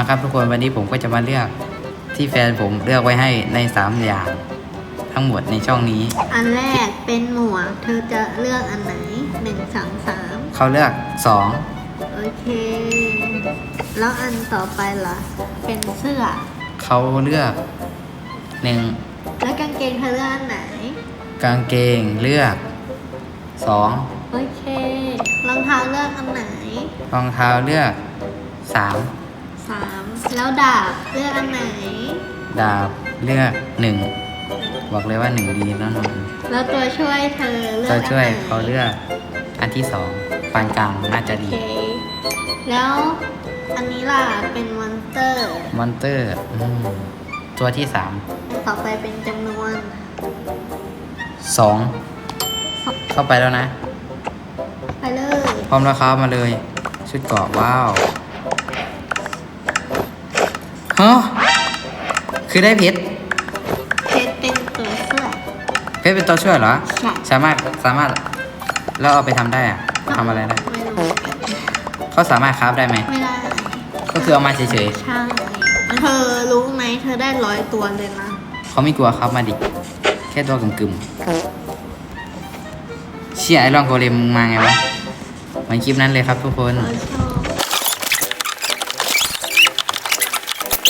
มาครับทุกคนวันนี้ผมก็จะมาเลือกที่แฟนผมเลือกไว้ให้ในสามอย่าง ทั้งหมดในช่องนี้ อันแรกเป็นหมวกเธอจะเลือกอันไหนหนึ่งสองสามเขาเลือกสองโอเค แล้วอันต่อไปล่ะ เป็นเสื้อ เขาเลือกหนึ่งแล้วกางเกงเธอเลือกอันไหน กางเกงเลือกสองโอเครองเท้าเลือกอันไหนรองเท้าเลือกสาม สามแล้วดาบเลือกอันไหน ดาบเลือกหนึ่งบอกเลยว่าหนึ่งดีแน่นอนแล้วตัวช่วยเธอเลือกตัวช่วยอันไหนเขาเลือกอันที่สองปานกลางน่าจะโอดีเคแล้วอันนี้ล่ะเป็นมอนสเตอร์ มอนเตอร์อืมตัวที่สามต่อไปเป็นจำนวน สองเข้าไปแล้วนะ ไปเลย พร้อมแล้วครับมาเลย ชุดเกราะว้าว ฮะคือได้เพชร เพชรเป็นตัวช่วยเพชรเป็นตัวช่วยเหรอ ใช่ สามารถสามารถแล้วเอาไปทำได้อะทำอะไรได้ไม่รู้เขาสามารถคราฟได้ไหม ไม่ได้ก็คือเอามาเฉยใช่เธอรู้ไหมเธอได้ร้อยตัวเลยนะๆเขาไม่กลัวครับมาดิ แค่ตัวกึ่มๆเชี่ยไอ้ลองโกเลมมึงมาไงวะเหมือนคลิปนั้นเลยครับทุกคนเออชอบ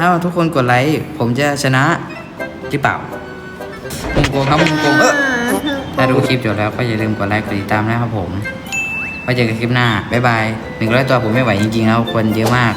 ถ้าทุกคนกดไลค์ผมจะชนะหรือเปล่ามุมโกงครับมุมโกงเออถ้าดูคลิปจบแล้วก็อย่าลืมกดไลค์กดติดตามนะครับผมไว้เจอกันคลิปหน้าบ๊ายบายหนึ่งร้อยตัวผมไม่ไหวจริงๆแล้วคนเยอะมาก